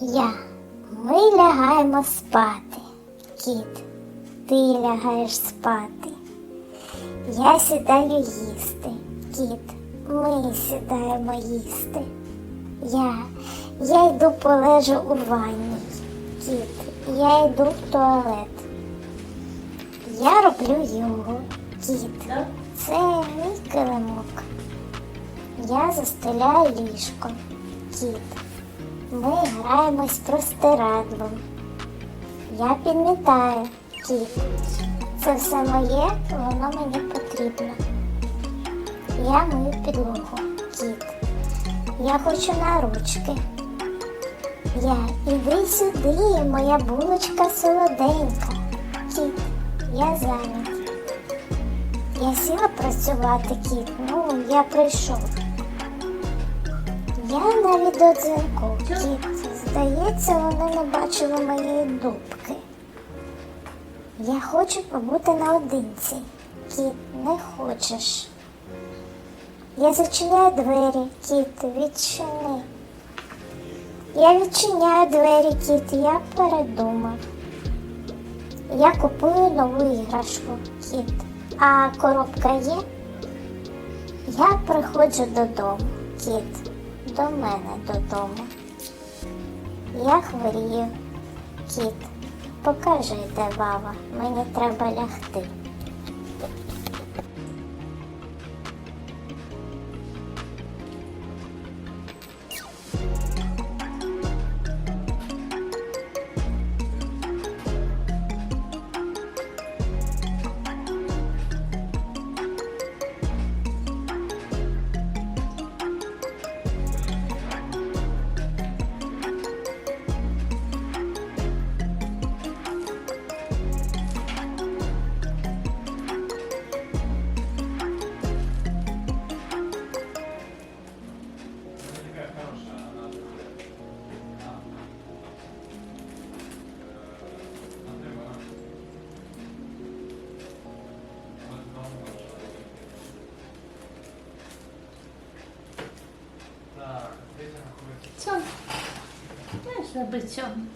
Я. Ми лягаємо спати. Кіт, ти лягаєш спати. Я сідаю їсти. Кіт, ми сідаємо їсти. Я. Я йду полежу у ванні. Кіт, я йду в туалет. Я роблю йогу. Кіт, це мій килимок. Я застеляю ліжко. Кіт. Ми граємось простирадлом. Я підмітаю кіт. Це все моє, воно мені потрібно. Я мию підлогу, кіт. Я хочу на ручки. Я іди сюди, моя булочка солоденька. Кіт, я зайнятий. Я сіла працювати, кіт. Ну, я прийшов. Я на відеодзвінку. Здається, вони не бачили моєї дубки. Я хочу побути наодинці. Кіт, не хочеш. Я зачиняю двері, кіт, відчини. Я відчиняю двері, кіт, я передумав. Я купую нову іграшку, кіт. А коробка є? Я приходжу додому, кіт, до мене додому. Я хворію, кіт. Покажи, де баба, мені треба лягти. Цьом. Знаєш, аби цьом.